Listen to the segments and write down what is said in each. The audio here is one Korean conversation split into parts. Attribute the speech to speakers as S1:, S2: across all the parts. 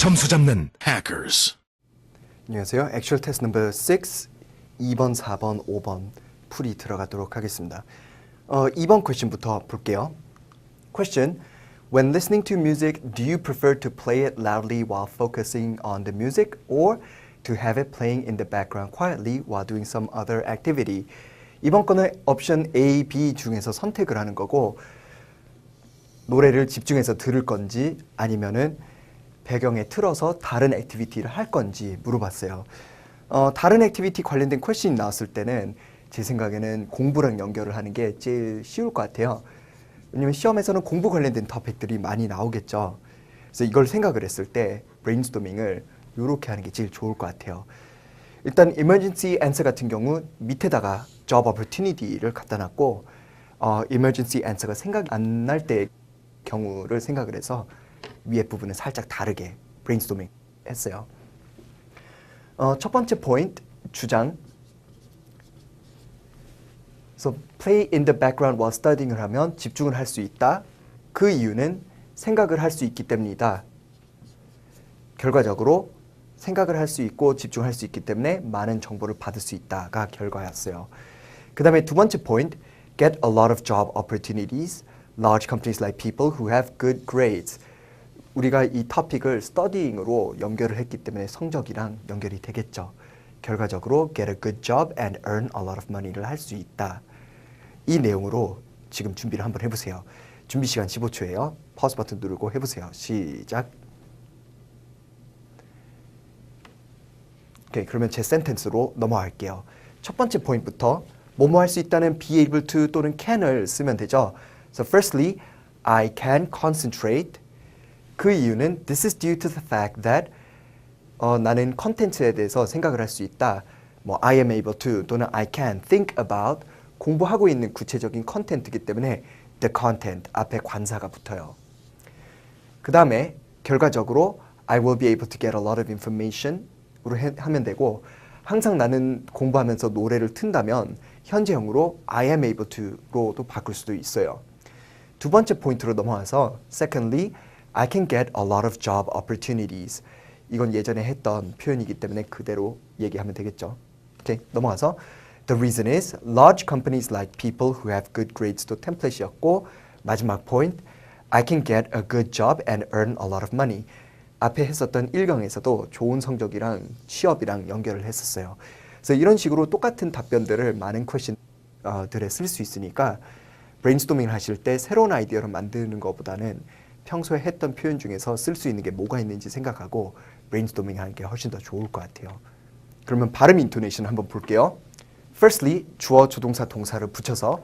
S1: 점수 잡는
S2: hackers.
S3: 안녕하세요. 액츄얼 테스트 넘버 6 2번, 4번, 5번 풀이 들어가도록 하겠습니다. 어, 2번 퀘션부터 볼게요. Question: When listening to music, do you prefer to play it loudly while focusing on the music or to have it playing in the background quietly while doing some other activity? 이번 거는 옵션 A, B 중에서 선택을 하는 거고 노래를 집중해서 들을 건지 아니면은 배경에 틀어서 다른 액티비티를 할 건지 물어봤어요. 어, 다른 액티비티 관련된 퀘션이 나왔을 때는 제 생각에는 공부랑 연결을 하는 게 제일 쉬울 것 같아요. 왜냐면 시험에서는 공부 관련된 토픽들이 많이 나오겠죠. 그래서 이걸 생각을 했을 때 브레인스토밍을 이렇게 하는 게 제일 좋을 것 같아요. 일단 emergency answer 같은 경우 밑에다가 job opportunity를 갖다 놨고 어, emergency answer가 생각 안 날 때 경우를 생각을 해서 위에 부분은 살짝 다르게 브레인스토밍 했어요. 어, 첫 번째 포인트 주장. 그래서 play in the background while studying을 하면 집중을 할 수 있다. 그 이유는 생각을 할 수 있기 때문이다. 결과적으로 생각을 할 수 있고 집중할 수 있기 때문에 많은 정보를 받을 수 있다가 결과였어요. 그 다음에 두 번째 포인트, get a lot of job opportunities. Large companies like people who have good grades. 우리가 이 토픽을 studying으로 연결을 했기 때문에 성적이랑 연결이 되겠죠. 결과적으로 get a good job and earn a lot of money를 할 수 있다. 이 내용으로 지금 준비를 한번 해보세요. 준비 시간 15초예요. 퍼스 버튼 누르고 해보세요. 시작. 오케이, 그러면 제 센텐스로 넘어갈게요. 첫 번째 포인트부터 뭐뭐 할 수 있다는 be able to 또는 can을 쓰면 되죠. So firstly, I can concentrate. 그 이유는 this is due to the fact that 어, 나는 컨텐츠에 대해서 생각을 할 수 있다. 뭐 I am able to 또는 I can think about 공부하고 있는 구체적인 컨텐츠이기 때문에 the content 앞에 관사가 붙어요. 그 다음에 결과적으로 I will be able to get a lot of information으로 해, 하면 되고 항상 나는 공부하면서 노래를 튼다면 현재형으로 I am able to로도 바꿀 수도 있어요. 두 번째 포인트로 넘어와서 secondly, I can get a lot of job opportunities. 이건 예전에 했던 표현이기 때문에 그대로 얘기하면 되겠죠. 오케이, 넘어가서 The reason is large companies like people who have good grades도 템플릿이었고 마지막 포인트 I can get a good job and earn a lot of money. 앞에 했었던 1강에서도 좋은 성적이랑 취업이랑 연결을 했었어요. 그래서 이런 식으로 똑같은 답변들을 많은 퀘션들에 쓸 수 있으니까 브레인스토밍을 하실 때 새로운 아이디어를 만드는 것보다는 평소에 했던 표현 중에서 쓸 수 있는 게 뭐가 있는지 생각하고 브레인스토밍 하는 게 훨씬 더 좋을 것 같아요. 그러면 발음 인토네이션 한번 볼게요. Firstly, 주어 조동사 동사를 붙여서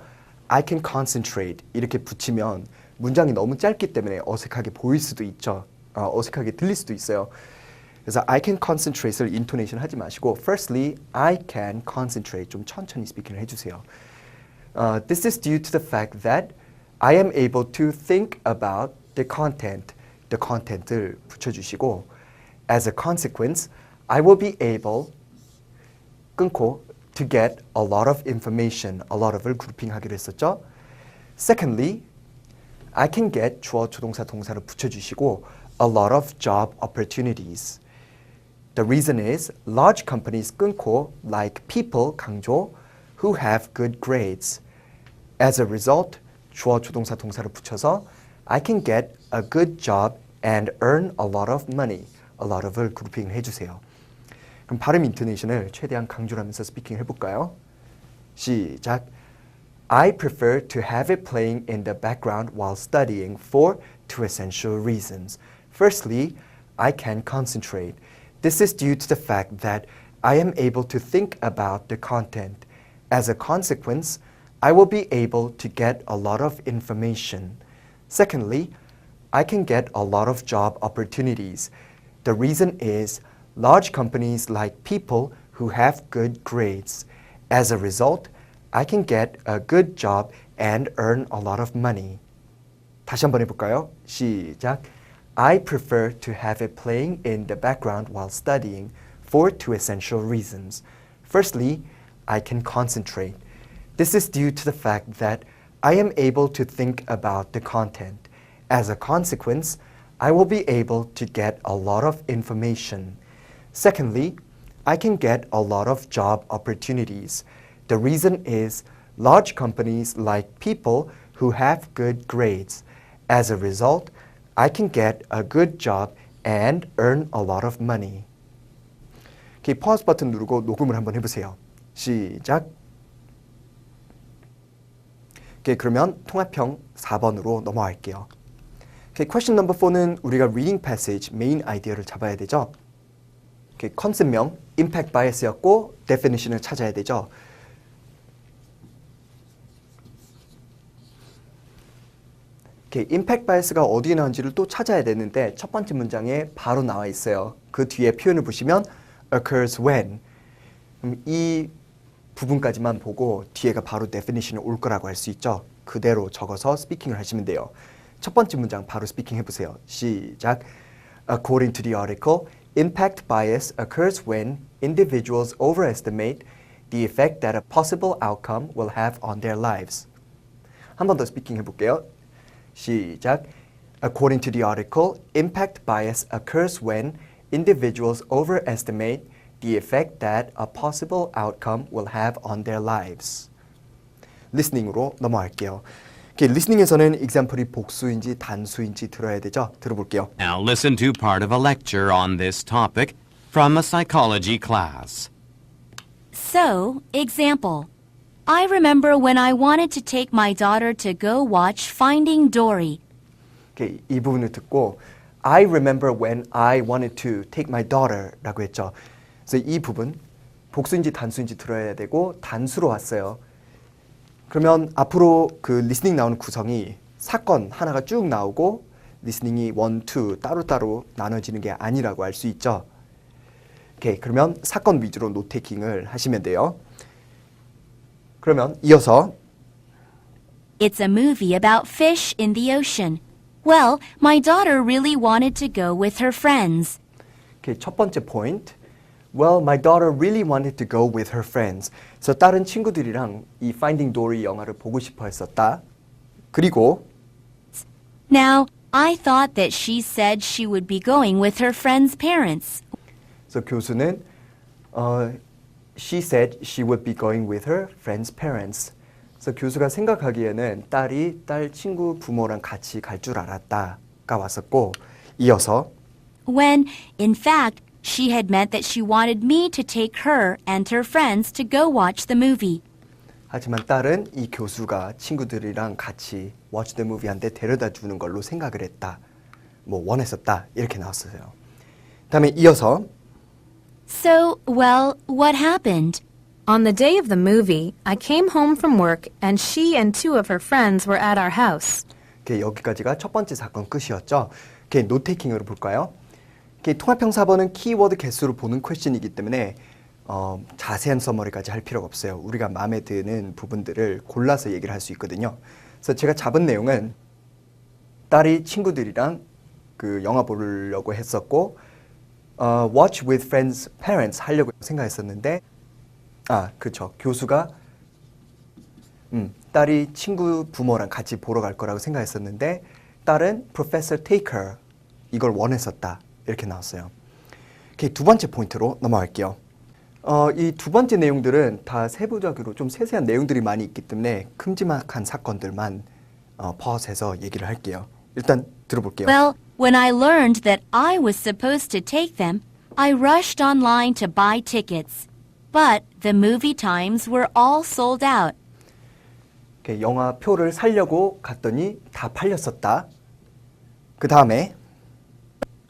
S3: I can concentrate 이렇게 붙이면 문장이 너무 짧기 때문에 어색하게 보일 수도 있죠. 어, 어색하게 들릴 수도 있어요. 그래서 I can concentrate를 인토네이션 하지 마시고 Firstly, I can concentrate 좀 천천히 스피킹을 해주세요. Uh, this is due to the fact that I am able to think about the content, the content을 붙여주시고 as a consequence, I will be able 끊고 to get a lot of information, a lot of을 그룹핑하기로 했었죠. Secondly, I can get 주어 조동사 동사를 붙여주시고 a lot of job opportunities. The reason is large companies 끊고 like people 강조 who have good grades. As a result, 주어 조동사 동사를 붙여서 I can get a good job and earn a lot of money. a lot of을 그룹핑을 해주세요. 그럼 발음 인토네이션을 최대한 강조를 하면서 스피킹 해볼까요? 시작. I prefer to have it playing in the background while studying for two essential reasons. Firstly, I can concentrate. This is due to the fact that I am able to think about the content. As a consequence, I will be able to get a lot of information. Secondly, I can get a lot of job opportunities. The reason is large companies like people who have good grades. As a result, I can get a good job and earn a lot of money. 다시 한번 해볼까요? 시작. I prefer to have it playing in the background while studying for two essential reasons. Firstly, I can concentrate. This is due to the fact that I am able to think about the content. As a consequence, I will be able to get a lot of information. Secondly, I can get a lot of job opportunities. The reason is large companies like people who have good grades. As a result, I can get a good job and earn a lot of money. 오케이, pause 버튼 누르고 녹음을 한번 해보세요. 시작. 그러면 통합형 4번으로 넘어갈게요. 오케이, question number 4는 우리가 reading passage 메인 아이디어를 잡아야 되죠. 오케이, 컨셉명 impact bias였고 definition을 찾아야 되죠. 오케이, impact bias가 어디에 나온지를 또 찾아야 되는데 첫 번째 문장에 바로 나와 있어요. 그 뒤에 표현을 보시면 occurs when 이 부분까지만 보고 뒤에가 바로 definition이 올 거라고 할 수 있죠. 그대로 적어서 스피킹을 하시면 돼요. 첫 번째 문장 바로 스피킹 해보세요. 시작. According to the article, impact bias occurs when individuals overestimate the effect that a possible outcome will have on their lives. 한 번 더 스피킹 해볼게요. 시작. According to the article, impact bias occurs when individuals overestimate the effect that a possible outcome will have on their lives. 리스닝으로 넘어갈게요. 오케이, 리스닝에서는 example이 복수인지 단수인지 들어야 되죠? 들어볼게요.
S1: Now listen to part of a lecture on this topic from a psychology class.
S2: So, example. I remember when I wanted to take my daughter to go watch Finding Dory.
S3: 오케이, 이 부분을 듣고 I remember when I wanted to take my daughter라고 했죠. 그래서 이 부분 복수인지 단수인지 들어야 되고 단수로 왔어요. 그러면 앞으로 그 리스닝 나오는 구성이 사건 하나가 쭉 나오고 리스닝이 원, 투 따로따로 나눠지는 게 아니라고 알 수 있죠. 오케이, 그러면 사건 위주로 노테이킹을 하시면 돼요. 그러면 이어서
S2: It's a movie about fish in the ocean. Well, my daughter really wanted to go with her friends.
S3: 오케이, 첫 번째 포인트. Well, my daughter really wanted to go with her friends. 그래서 다른 친구들이랑 이 Finding Dory 영화를 보고 싶어 했었다. 그리고
S2: Now, I thought that she said she would be going with her friends' parents.
S3: 그래서 교수는 어, she said she would be going with her friend's parents. 그래서 교수가 생각하기에는 딸이 딸 친구 부모랑 같이 갈 줄 알았다가 왔었고 이어서
S2: When, in fact, she had meant that she wanted me to take her and her friends to go watch the movie.
S3: 하지만 딸은 이 교수가 친구들이랑 같이 watch the movie 한테 데려다 주는 걸로 생각을 했다. 뭐 원했었다. 이렇게 나왔어요. 다음에 이어서
S2: So, well, what happened?
S4: On the day of the movie, I came home from work and she and two of her friends were at our house.
S3: 이렇게 여기까지가 첫 번째 사건 끝이었죠. 이렇게 노테이킹으로 볼까요? 이렇게 통합형 4번은 키워드 개수로 보는 퀘션이기 때문에 어, 자세한 서머리까지 할 필요가 없어요. 우리가 마음에 드는 부분들을 골라서 얘기를 할 수 있거든요. 그래서 제가 잡은 내용은 딸이 친구들이랑 그 영화 보려고 했었고 어, watch with friends parents 하려고 생각했었는데 아 그렇죠 교수가 음, 딸이 친구 부모랑 같이 보러 갈 거라고 생각했었는데 딸은 Professor Taker 이걸 원했었다 이렇게 나왔어요. 두 번째 포인트로 넘어갈게요. 어, 이 두 번째 내용들은 다 세부적으로 좀 세세한 내용들이 많이 있기 때문에 큼지막한 사건들만 어, 퍼스해서 얘기를 할게요. 일단 들어볼게요.
S2: Well, when I learned that I was supposed to take them, I rushed online to buy tickets. But the movie times were all sold out.
S3: 영화 표를 사려고 갔더니 다 팔렸었다. 그 다음에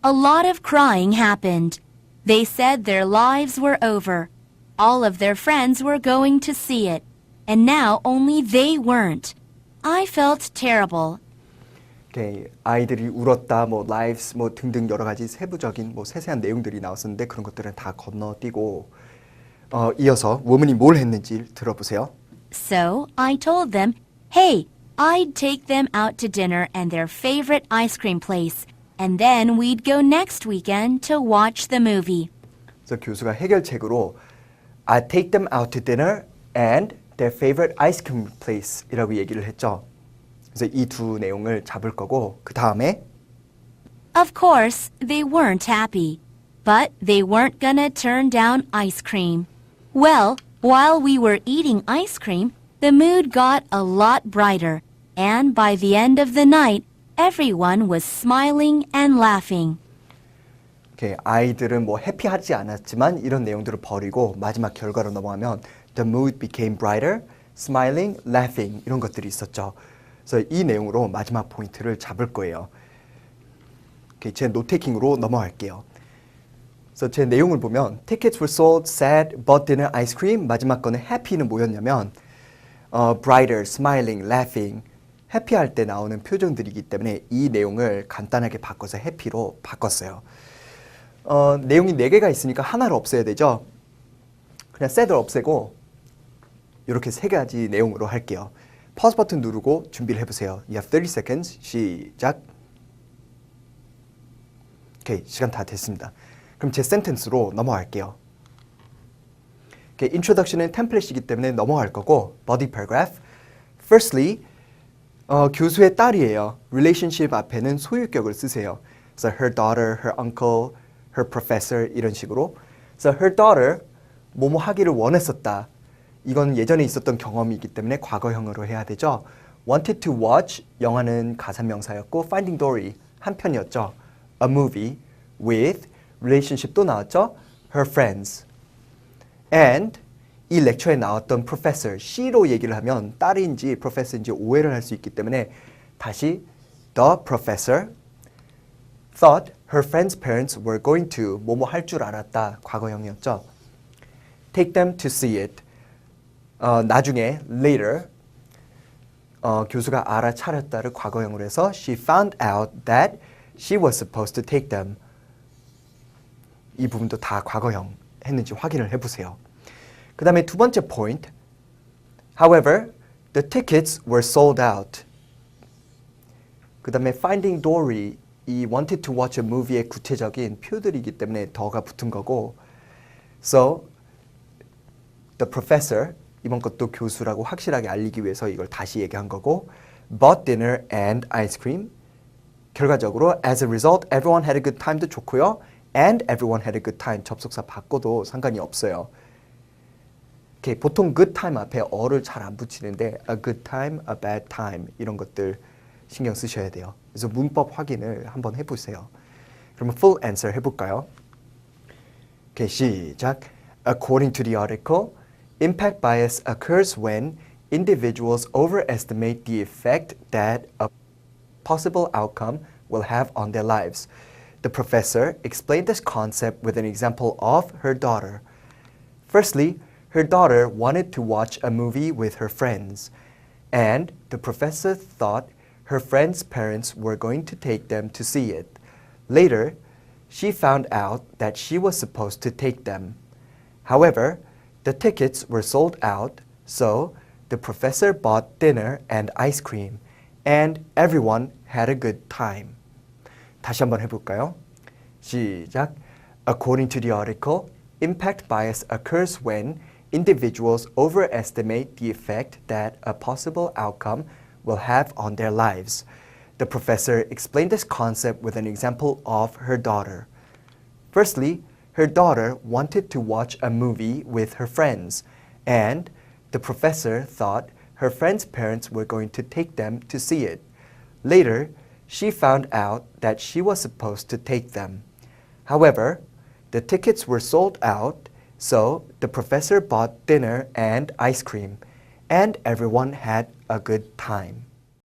S2: A lot of crying happened. They said their lives were over. All of their friends were going to see it. And now only they weren't. I felt terrible.
S3: 이렇게 아이들이 울었다, 뭐 lives, 뭐 등등 여러 가지 세부적인 뭐 세세한 내용들이 나왔었는데 그런 것들은 다 건너뛰고 어, 이어서 woman이 뭘 했는지 들어보세요.
S2: So I told them, hey, I'd take them out to dinner and their favorite ice cream place. And then we'd go next weekend to watch the movie.
S3: 그래서 교수가 해결책으로 I take them out to dinner and their favorite ice cream place이라고 얘기를 했죠. 그래서 이 두 내용을 잡을 거고 그 다음에
S2: Of course, they weren't happy. But they weren't gonna turn down ice cream. Well, while we were eating ice cream, the mood got a lot brighter, and by the end of the night, everyone was smiling and laughing.
S3: 이렇게 아이들은 뭐 해피하지 않았지만 이런 내용들을 버리고 마지막 결과로 넘어가면 the mood became brighter, smiling, laughing 이런 것들이 있었죠. 그래서 이 내용으로 마지막 포인트를 잡을 거예요. 오케이, 제 노테킹으로 넘어갈게요. 그래서 제 내용을 보면 tickets were sold, sad, bought dinner, ice cream 마지막 거는 happy는 뭐였냐면 어, brighter, smiling, laughing 해피할 때 나오는 표정들이기 때문에 이 내용을 간단하게 바꿔서 해피로 바꿨어요. 어, 내용이 네 개가 있으니까 하나를 없애야 되죠. 그냥 sad를 없애고 이렇게 세 가지 내용으로 할게요. pause 버튼 누르고 준비를 해보세요. You have 30 seconds. 시작. 오케이, 시간 다 됐습니다. 그럼 제 센텐스로 넘어갈게요. 오케이, introduction은 템플릿이기 때문에 넘어갈 거고 body paragraph. Firstly, 어, 교수의 딸이에요. relationship 앞에는 소유격을 쓰세요. 그래서 her daughter, her uncle, her professor 이런 식으로. 그래서 her daughter 뭐뭐 하기를 원했었다. 이건 예전에 있었던 경험이기 때문에 과거형으로 해야 되죠. wanted to watch 영화는 가사명사였고 Finding Dory 한 편이었죠. a movie with relationship도 나왔죠. her friends. and 이 렉처에 나왔던 professor C로 얘기를 하면 딸인지 professor인지 오해를 할 수 있기 때문에 다시 the professor thought her friend's parents were going to 뭐뭐 할 줄 알았다 과거형이었죠. take them to see it 어, 나중에 later 어, 교수가 알아차렸다를 과거형으로 해서 she found out that she was supposed to take them 이 부분도 다 과거형 했는지 확인을 해보세요. 그 다음에 두 번째 point. However, the tickets were sold out. 그 다음에 Finding Dory 이 wanted to watch a movie의 구체적인 표들이기 때문에 더가 붙은 거고 So, the professor 이번 것도 교수라고 확실하게 알리기 위해서 이걸 다시 얘기한 거고 bought dinner and ice cream 결과적으로 as a result everyone had a good time도 좋고요 and everyone had a good time 접속사 바꿔도 상관이 없어요. 이렇게 보통 good time 앞에 어를 잘 안 붙이는데 a good time, a bad time 이런 것들 신경 쓰셔야 돼요. 그래서 문법 확인을 한번 해보세요. 그러면 full answer 해볼까요? 오케이 시작. According to the article, impact bias occurs when individuals overestimate the effect that a possible outcome will have on their lives. The professor explained this concept with an example of her daughter. Firstly, her daughter wanted to watch a movie with her friends, and the professor thought her friends' parents were going to take them to see it. Later, she found out that she was supposed to take them. However, the tickets were sold out, so the professor bought dinner and ice cream, and everyone had a good time. 다시 한번 해볼까요? 시작. According to the article, impact bias occurs when individuals overestimate the effect that a possible outcome will have on their lives. The professor explained this concept with an example of her daughter. Firstly, her daughter wanted to watch a movie with her friends, and the professor thought her friends' parents were going to take them to see it. Later, she found out that she was supposed to take them. However, the tickets were sold out, so the professor bought dinner and ice cream, and everyone had a good time.